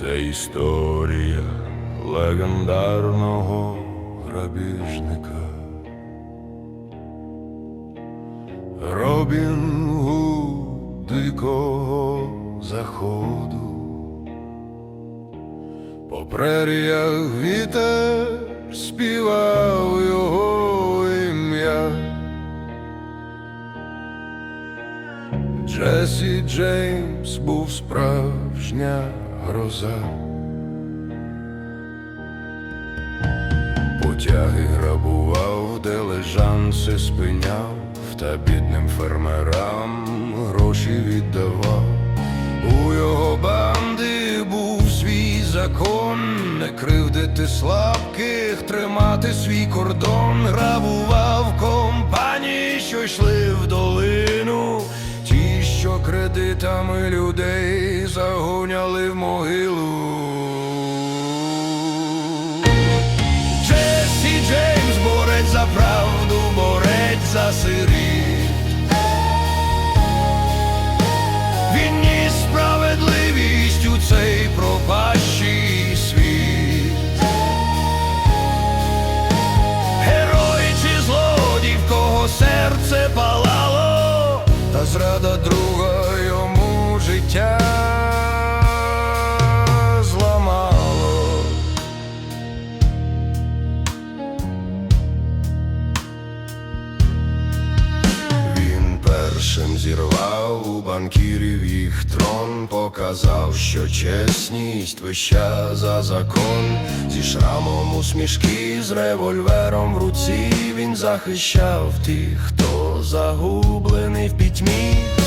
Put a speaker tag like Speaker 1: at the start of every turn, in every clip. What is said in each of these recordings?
Speaker 1: Це історія легендарного грабіжника. Робін дикого заходу. По преріях вітер співав його ім'я. Джесі Джеймс був справжня гроза. Потяги грабував, де лежанси спиняв, та бідним фермерам гроші віддавав. У його банди був свій закон, не кривдити слабких, тримати свій кордон, грабував компанії, що йшли в долину, ті, що кредитами людей загоняли в могилу. Джесі Джеймс, борець за правду, борець за сиріт. Він ніс справедливість у цей пропащий світ. Герой чи злодій, в кого серце палало, першим зірвав у банкірів їх трон, показав, що чесність вища за закон, зі шрамом у смішки, з револьвером в руці він захищав тих, хто загублений в пітьмі.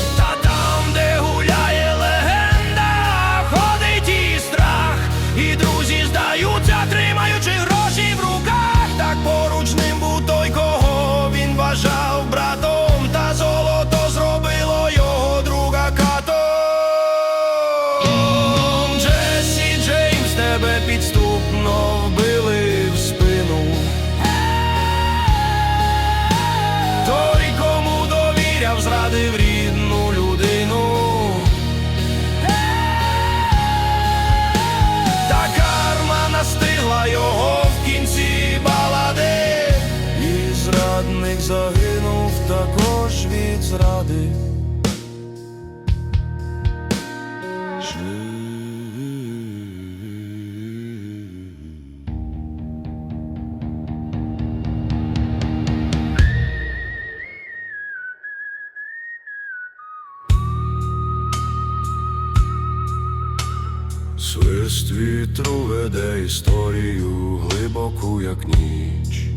Speaker 1: Зрадник загинув також від зради. Свист вітру веде історію глибоку, як ніч.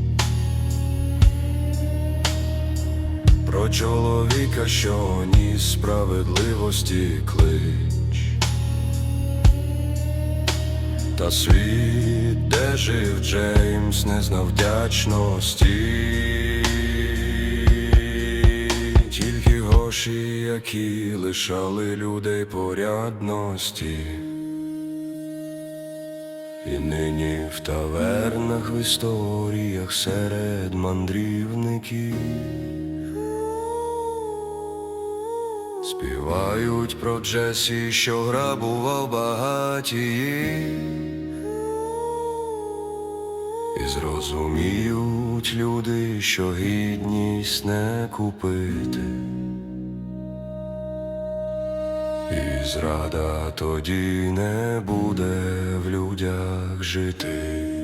Speaker 1: Чоловіка, що ніс справедливості клич. Та світ, де жив Джеймс, не знав вдячності. Тільки гроші, які лишали людей порядності. І нині в тавернах в історіях серед мандрівників співають про Джесі, що грабував багатії. І зрозуміють люди, що гідність не купити. І зрада тоді не буде в людях жити.